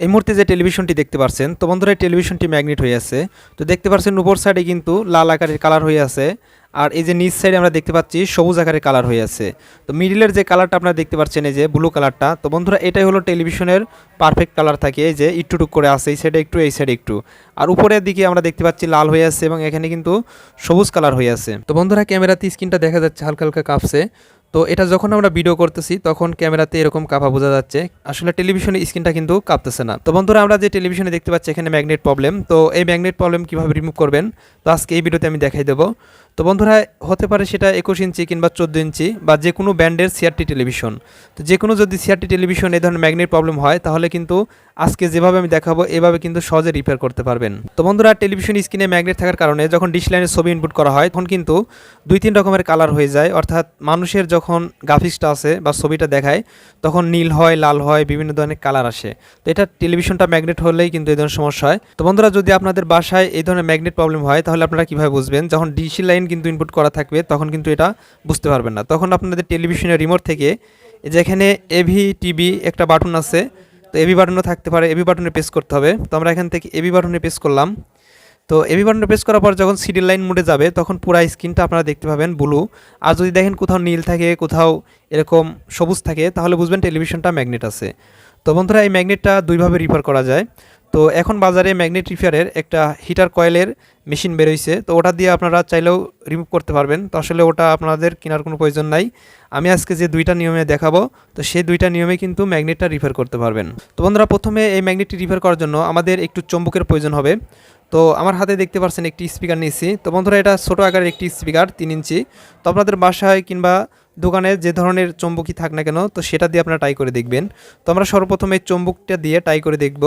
এই মুহূর্তে যে টেলিভিশনটি দেখতে পাচ্ছেন তো বন্ধুরা, এই টেলিভিশনটি ম্যাগনেট হয়ে আছে। তো দেখতে পাচ্ছেন উপর সাইডে কিন্তু লাল আকারের কালার হয়ে আছে আর এই যে নিচ সাইডে আমরা দেখতে পাচ্ছি সবুজ আকারের কালার হয়ে আছে। তো মিডিলের যে কালারটা আপনারা দেখতে পাচ্ছেন, এই যে ব্লু কালারটা, তো বন্ধুরা, এটাই হলো টেলিভিশনের পারফেক্ট কালার থাকে। এই যে একটু টুক করে আছে, এই সাইডে একটু, এই সাইডে একটু। আর উপরের দিকে আমরা দেখতে পাচ্ছি লাল হয়ে আছে এবং এখানে কিন্তু সবুজ কালার হয়ে আছে। তো বন্ধুরা, ক্যামেরাতে স্ক্রিনটা দেখা যাচ্ছে হালকা হালকা কাঁপছে। তো এটা যখন আমরা ভিডিও করতেছি, তখন ক্যামেরাতে এরকম কাঁপা বোঝা যাচ্ছে। আসলে টেলিভিশনের স্ক্রিনটা কিন্তু কাঁপতেছে না। তো বন্ধুরা, আমরা যে টেলিভিশনে দেখতে পাচ্ছি, এখানে ম্যাগনেট প্রবলেম তো এই ম্যাগনেট প্রবলেম কীভাবে রিমুভ করবেন? তো আজকে এই ভিডিওতে আমি দেখাই দেবো। তো বন্ধুরা, হতে পারে সেটা একুশ ইঞ্চি কিংবা চোদ্দ ইঞ্চি বা যে কোনো ব্র্যান্ডের সিআরটি টেলিভিশন। তো যে কোনো যদি সিআরটি টেলিভিশন এই ধরনের ম্যাগনেট প্রবলেম হয়, তাহলে কিন্তু আজকে যেভাবে আমি দেখাবো, এভাবে কিন্তু সহজে রিপেয়ার করতে পারবেন। তো বন্ধুরা, টেলিভিশন স্ক্রিনে ম্যাগনেট থাকার কারণে যখন ডিশ লাইনের ছবি ইনপুট করা হয়, তখন কিন্তু দুই তিন রকমের কালার হয়ে যায়। অর্থাৎ মানুষের যখন গ্রাফিক্সটা আছে বা ছবিটা দেখায়, তখন নীল হয়, লাল হয়, বিভিন্ন ধরনের কালার আসে। তো এটা টেলিভিশনটা ম্যাগনেট হলেই কিন্তু এই ধরনের সমস্যা হয়। তো বন্ধুরা, যদি আপনাদের বাসায় এই ধরনের ম্যাগনেট প্রবলেম হয়, তাহলে আপনারা কীভাবে বুঝবেন? যখন ডিসি লাইন কিন্তু ইনপুট করা থাকবে, তখন কিন্তু এটা বুঝতে পারবেন না। তখন আপনাদের টেলিভিশনের রিমোট থেকে এই যে এখানে এভি টিভি একটা বাটন আছে, তো এবি বাটনও থাকতে পারে এবি বাটনে প্রেস করতে হবে। তো আমরা এখান থেকে এবি বাটনে প্রেস করলাম। তো এবি বাটনে প্রেস করার পর যখন সিডি লাইন মোডে যাবে, তখন পুরো স্ক্রিনটা আপনারা দেখতে পাবেন ব্লু আর যদি দেখেন কোথাও নীল থাকে, কোথাও এরকম সবুজ থাকে, তাহলে বুঝবেন টেলিভিশনটা ম্যাগনেট আছে। তো বন্ধুরা, এই ম্যাগনেটটা দুইভাবে রিপেয়ার করা যায়। তো এখন বাজারে ম্যাগনেট রিপেয়ারের একটা হিটার কয়েলের মেশিন বেরোইছে। তো ওটা দিয়ে আপনারা চাইলেও রিমুভ করতে পারবেন। তো আসলে ওটা আপনাদের কেনার কোনো প্রয়োজন নাই। আমি আজকে যে দুইটা নিয়মে দেখাবো, তো সেই দুইটা নিয়মে কিন্তু ম্যাগনেটটা রিপেয়ার করতে পারবেন। তো বন্ধুরা, প্রথমে এই ম্যাগনেটটি রিপেয়ার করার জন্য আমাদের একটু চম্বুকের প্রয়োজন হবে। তো আমার হাতে দেখতে পাচ্ছেন একটি স্পিকার নিয়েছি। তো বন্ধুরা, এটা ছোটো আকারের একটি স্পিকার তিন ইঞ্চি। তো আপনাদের বাসায় কিংবা দোকানে যে ধরনের চম্বুকই থাক না কেন, তো সেটা দিয়ে আপনারা ট্রাই করে দেখবেন। তো আমরা সর্বপ্রথম এই চম্বুকটা দিয়ে ট্রাই করে দেখব।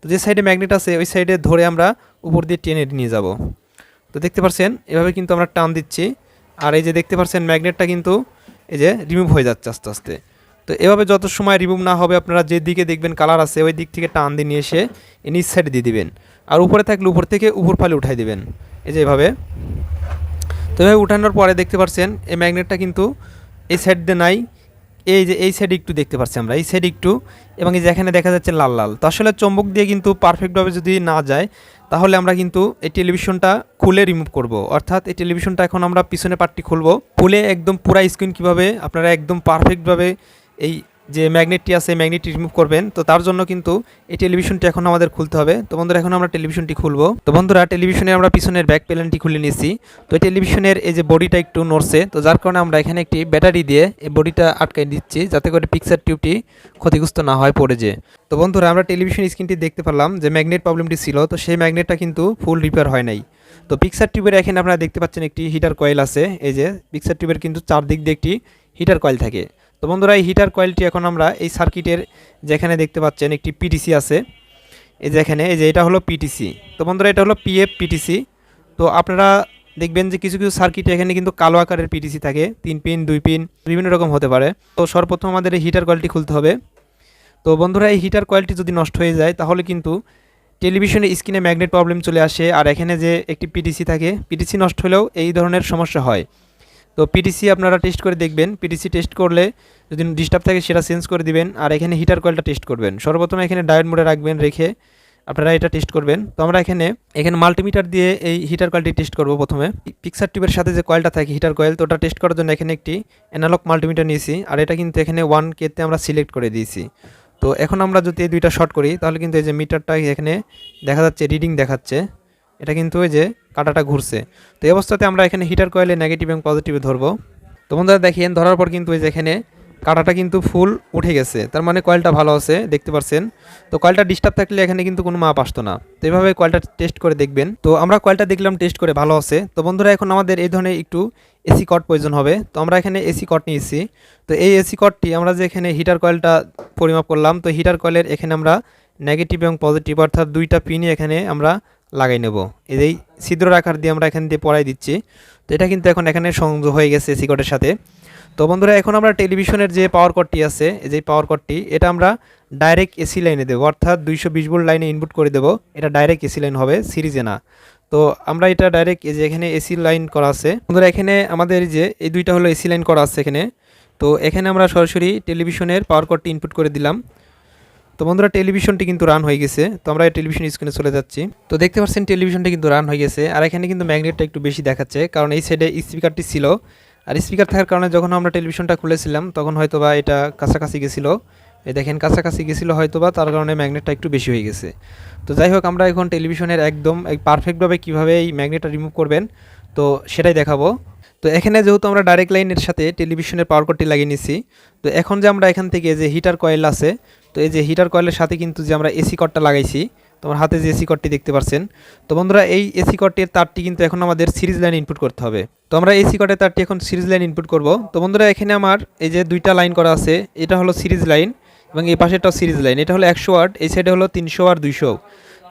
তো যে সাইডে ম্যাগনেট আছে, ওই সাইডে ধরে আমরা উপর দিয়ে টেনে নিয়ে যাব। তো দেখতে পাচ্ছেন এভাবে কিন্তু আমরা টান দিচ্ছি। আর এই যে দেখতে পাচ্ছেন ম্যাগনেটটা কিন্তু এই যে রিমুভ হয়ে যাচ্ছে আস্তে আস্তে। তো এভাবে যত সময় রিমুভ না হবে, আপনারা যে দিকে দেখবেন কালার আছে, ওই দিক থেকে টান দিয়ে নিয়ে এসে নিচ সাইডে দিয়ে দিবেন। আর উপরে থাকলে উপর থেকে উপর ফালে উঠাই দিবেন। এই যে এভাবে। তো এভাবে উঠানোর পরে দেখতে পাচ্ছেন এই ম্যাগনেটটা কিন্তু এই সাইড দিয়ে নাই, এই যে, এই সাইড একটু দেখতে পাচ্ছি আমরা, এই সাইড একটু, এবং এই যে এখানে দেখা যাচ্ছে লাল লাল। তো আসলে চম্বক দিয়ে কিন্তু পারফেক্টভাবে যদি না যায়, তাহলে আমরা কিন্তু এই টেলিভিশনটা খুলে রিমুভ করব। অর্থাৎ এই টেলিভিশনটা এখন আমরা পিছনে পার্টটি খুলব। খুলে একদম পুরা স্ক্রিন কীভাবে, আপনারা একদম পারফেক্টভাবে এই যে ম্যাগনেটটি আছে, ম্যাগনেটটি রিমুভ করবেন। তো তার জন্য কিন্তু এই টেলিভিশনটি এখন আমাদের খুলতে হবে। তো বন্ধুরা, এখন আমরা টেলিভিশনটি খুলবো। তো বন্ধুরা, টেলিভিশনে আমরা পিছনের ব্যাক প্যানেলটি খুলে নিয়েছি। তো এই টেলিভিশনের এই যে বডিটা একটু নড়ছে, তো যার কারণে আমরা এখানে একটি ব্যাটারি দিয়ে এই বডিটা আটকাই দিচ্ছি, যাতে করে পিকচার টিউবটি ক্ষতিগ্রস্ত না হয়, পড়ে যে তো বন্ধুরা, আমরা টেলিভিশন স্ক্রিনটি দেখতে পারলাম যে ম্যাগনেট প্রবলেমটি ছিল, তো সেই ম্যাগনেটটা কিন্তু ফুল রিপেয়ার হয় নাই। তো পিকচার টিউবের এখানে আপনারা দেখতে পাচ্ছেন একটি হিটার কয়েল আছে। এই যে পিকচার টিউবের কিন্তু চারদিক দিয়ে একটি হিটার কয়েল থাকে। তো বন্ধুরা, এই হিটার কয়েলটি এখন আমরা এই সার্কিটের যেখানে দেখতে পাচ্ছেন একটি পিটিসি আছে। এই যে এখানে, এই যে এটা হলো পিটিসি তো বন্ধুরা, এটা হলো পিএফ পিটিসি তো আপনারা দেখবেন যে কিছু কিছু সার্কিটে এখানে কিন্তু কালো আকারের পিটিসি থাকে। তিন পিন দুই পিন বিভিন্ন রকম হতে পারে। তো সর্বপ্রথম আমাদের এই হিটার কয়েলটি খুলতে হবে। তো বন্ধুরা, এই হিটার কয়েলটি যদি নষ্ট হয়ে যায়, তাহলে কিন্তু টেলিভিশনের স্ক্রিনে ম্যাগনেট প্রবলেম চলে আসে। আর এখানে যে একটি পিটিসি থাকে পিটিসি নষ্ট হলেও এই ধরনের সমস্যা হয়। তো পিটিসি আপনারা টেস্ট করে দেখবেন। পিটিসি টেস্ট করলে যদি ডিস্টার্ব থাকে সেটা চেঞ্জ করে দিবেন আর এখানে হিটার কয়েলটা টেস্ট করবেন। সর্বপ্রথম এখানে ডায়োড মোডে রাখবেন, রেখে আপনারা এটা টেস্ট করবেন। তো আমরা এখানে এখানে মাল্টিমিটার দিয়ে এই হিটার কয়েলটি টেস্ট করব প্রথমে। পিক্সার টিউবের সাথে যে কয়েলটা থাকে হিটার কয়েল তো ওটা টেস্ট করার জন্য এখানে একটি অ্যানালগ মাল্টিমিটার নিয়েছি। আর এটা কিন্তু এখানে ওয়ান কেতে আমরা সিলেক্ট করে দিয়েছি। তো এখন আমরা যদি এই দুইটা শর্ট করি, তাহলে কিন্তু এই যে মিটারটা এখানে দেখা যাচ্ছে রিডিং দেখাচ্ছে। এটা কিন্তু ওই যে কাটাটা ঘুরছে। তো এই অবস্থাতে আমরা এখানে হিটার কয়েলে নেগেটিভ এবং পজিটিভে ধরবো। তো বন্ধুরা দেখেন, ধরার পর কিন্তু ওই যে এখানে কাটাটা কিন্তু ফুল উঠে গেছে। তার মানে কয়েলটা ভালো আছে, দেখতে পাচ্ছেন তো কয়েলটা ডিস্টার্ব থাকলে এখানে কিন্তু কোনো মাপ আসতো না। তো এইভাবে কয়েলটা টেস্ট করে দেখবেন। তো আমরা কয়েলটা দেখলাম টেস্ট করে ভালো আছে। তো বন্ধুরা এখন আমাদের এই ধরনের একটু এসি কট প্রয়োজন হবে। তো আমরা এখানে এসি কট নিয়েছি। তো এই এসি কটটি আমরা যে এখানে হিটার কয়েলটা পরিমাপ করলাম, তো হিটার কয়েলের এখানে আমরা নেগেটিভ এবং পজিটিভ অর্থাৎ দুইটা পিনই এখানে আমরা লাগাই নেব। এই ছিদ্র আকার দিয়ে আমরা এখান দিয়ে পড়াই দিচ্ছি। তো এটা কিন্তু এখন এখানে সংযোগ হয়ে গেছে এসি কটের সাথে। তো বন্ধুরা, এখন আমরা টেলিভিশনের যে পাওয়ার কটটি আছে, এই যে পাওয়ার কটটি এটা আমরা ডাইরেক্ট এসি লাইনে দেবো। অর্থাৎ দুইশো বিশ ভোল্ট লাইনে ইনপুট করে দেবো। এটা ডাইরেক্ট এসি লাইন হবে সিরিজে না। তো আমরা এটা ডাইরেক্ট এই যে এখানে এসি লাইন করা আছে। বন্ধুরা, এখানে আমাদের যে, এই দুইটা হলো এসি লাইন করা আছে এখানে। তো এখানে আমরা সরাসরি টেলিভিশনের পাওয়ার কটটি ইনপুট করে দিলাম। তো বন্ধুরা টেলিভিশনটি কিন্তু রান হয়ে গেছে। তো আমরা টেলিভিশন স্ক্রিনে চলে যাচ্ছি। তো দেখতে পাচ্ছেন টেলিভিশনটি কিন্তু রান হয়ে গেছে। আর এখানে কিন্তু ম্যাগনেটটা একটু বেশি দেখাচ্ছে, কারণ এই সাইডে স্পিকারটি ছিল। আর স্পিকার থাকার কারণে যখন আমরা টেলিভিশনটা খুলেছিলাম, তখন হয়তো বা এটা কাছাকাছি গেছিল। এই দেখেন, কাছাকাছি গেছিল হয়তো বা তার কারণে ম্যাগনেটটা একটু বেশি হয়ে গেছে। তো যাই হোক, আমরা এখন টেলিভিশনের একদম পারফেক্টভাবে কীভাবে এই ম্যাগনেটটা রিমুভ করবেন, তো সেটাই দেখাবো। তো এখানে যেহেতু আমরা ডাইরেক্ট লাইনের সাথে টেলিভিশনের পাওয়ার কটটি লাগিয়ে নিছি তো এখন যে আমরা এখান থেকে যে হিটার কয়েল আছে তো এই যে হিটার কয়েলের সাথে কিন্তু যে আমরা এসি কটটা লাগাইছি, তোমার হাতে যে এসি কটটি দেখতে পাচ্ছেন তো বন্ধুরা এই এসি কটের তারটি কিন্তু এখন আমাদের সিরিজ লাইন ইনপুট করতে হবে। তো আমরা এসি কটের তারটি এখন সিরিজ লাইন ইনপুট করব। তো বন্ধুরা এখানে আমার এই যে দুইটা লাইন করা আছে, এটা হলো সিরিজ লাইন এবং এই পাশেরটাও সিরিজ লাইন এটা হলো একশো ওয়াট, এই সাইডে হলো তিনশো আর দুইশো।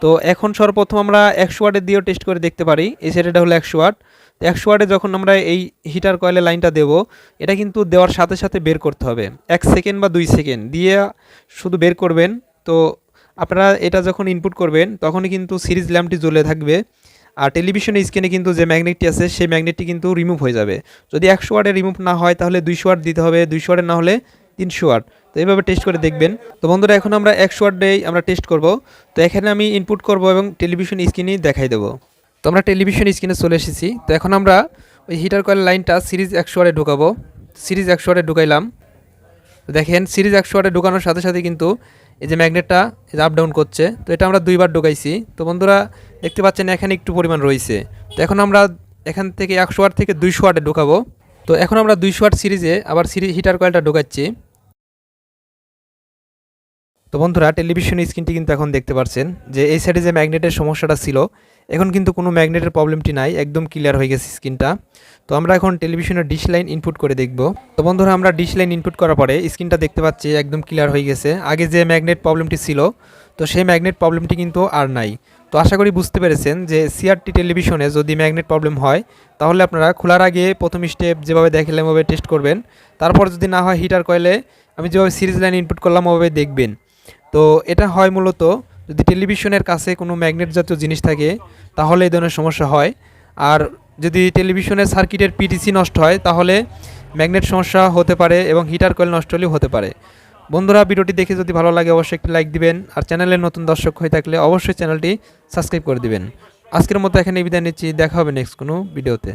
তো এখন সর্বপ্রথম আমরা একশো ওয়াটের দিয়েও টেস্ট করে দেখতে পারি, এই সাইডেটা হলো একশো ওয়াট। তো একশো ওয়াটে যখন আমরা এই হিটার কয়েলের লাইনটা দেবো, এটা কিন্তু দেওয়ার সাথে সাথে বের করতে হবে। এক সেকেন্ড বা দুই সেকেন্ড দিয়ে শুধু বের করবেন। তো আপনারা এটা যখন ইনপুট করবেন, তখনই কিন্তু সিরিজ ল্যাম্পটি জ্বলে থাকবে। আর টেলিভিশনের স্ক্রিনে কিন্তু যে ম্যাগনেটটি আছে, সেই ম্যাগনেটটি কিন্তু রিমুভ হয়ে যাবে। যদি একশো ওয়ার্ডে রিমুভ না হয়, তাহলে দুইশো ওয়াট দিতে হবে। দুইশো ওয়ার্ডে না হলে তিনশো ওয়াট। তো এইভাবে টেস্ট করে দেখবেন। তো বন্ধুরা, এখন আমরা একশো ওয়ার্ডেই আমরা টেস্ট করব। তো এখানে আমি ইনপুট করব এবং টেলিভিশন স্ক্রিনেই দেখাই দেবো। তো আমরা টেলিভিশন স্ক্রিনে চলে এসেছি। তো এখন আমরা ওই হিটার কয়েল লাইনটা সিরিজ একশো ওয়ার্ডে ঢুকাবো। সিরিজ একশো ওয়ার্ডে ঢুকাইলাম। দেখেন সিরিজ একশো ওয়াটে ঢোকানোর সাথে সাথে কিন্তু এই যে ম্যাগনেটটা আপ ডাউন করছে। তো এটা আমরা দুইবার ঢোকাইছি। তো বন্ধুরা, দেখতে পাচ্ছেন এখানে একটু পরিমাণ রয়েছে। তো এখন আমরা এখান থেকে একশো ওয়াট থেকে দুইশো ওয়াটে ঢোকাবো। তো এখন আমরা দুইশো ওয়াট সিরিজে আবার সিরিজ হিটার কয়েলটা ঢোকাচ্ছি। তো বন্ধুরা, টেলিভিশন স্ক্রিনটি কিন্তু এখন দেখতে পাচ্ছেন যে এই সাইডে যে ম্যাগনেটের সমস্যাটা ছিল এখন কিন্তু কোনো ম্যাগনেটের প্রবলেমটি নাই, একদম ক্লিয়ার হয়ে গেছে স্ক্রিনটা তো আমরা এখন টেলিভিশনের ডিশ লাইন ইনপুট করে দেখব। তো বন্ধুরা, আমরা ডিশ লাইন ইনপুট করার পরে স্ক্রিনটা দেখতে পাচ্ছি একদম ক্লিয়ার হয়ে গেছে। আগে যে ম্যাগনেট প্রবলেমটি ছিল, তো সেই ম্যাগনেট প্রবলেমটি কিন্তু আর নাই। তো আশা করি বুঝতে পেরেছেন যে সিআরটি টেলিভিশনে যদি ম্যাগনেট প্রবলেম হয়, তাহলে আপনারা খোলার আগে প্রথম স্টেপ যেভাবে দেখালাম ওভাবে টেস্ট করবেন। তারপর যদি না হয় হিটার কয়েলে, আমি যেভাবে সিরিজ লাইন ইনপুট করলাম, ওভাবে দেখবেন। তো এটা হয় মূলত যদি টেলিভিশনের কাছে কোনো ম্যাগনেট জাতীয় জিনিস থাকে, তাহলে এই ধরনের সমস্যা হয়। আর যদি টেলিভিশনের সার্কিটের পিটিসি নষ্ট হয়, তাহলে ম্যাগনেট সমস্যা হতে পারে এবং হিটার কয়েল নষ্ট হলেও হতে পারে। বন্ধুরা, ভিডিওটি দেখে যদি ভালো লাগে, অবশ্যই একটি লাইক দিবেন। আর চ্যানেলের নতুন দর্শক হয়ে থাকলে অবশ্যই চ্যানেলটি সাবস্ক্রাইব করে দিবেন। আজকের মতো এখানে বিদায় নিচ্ছি। দেখা হবে নেক্সট কোনো ভিডিওতে।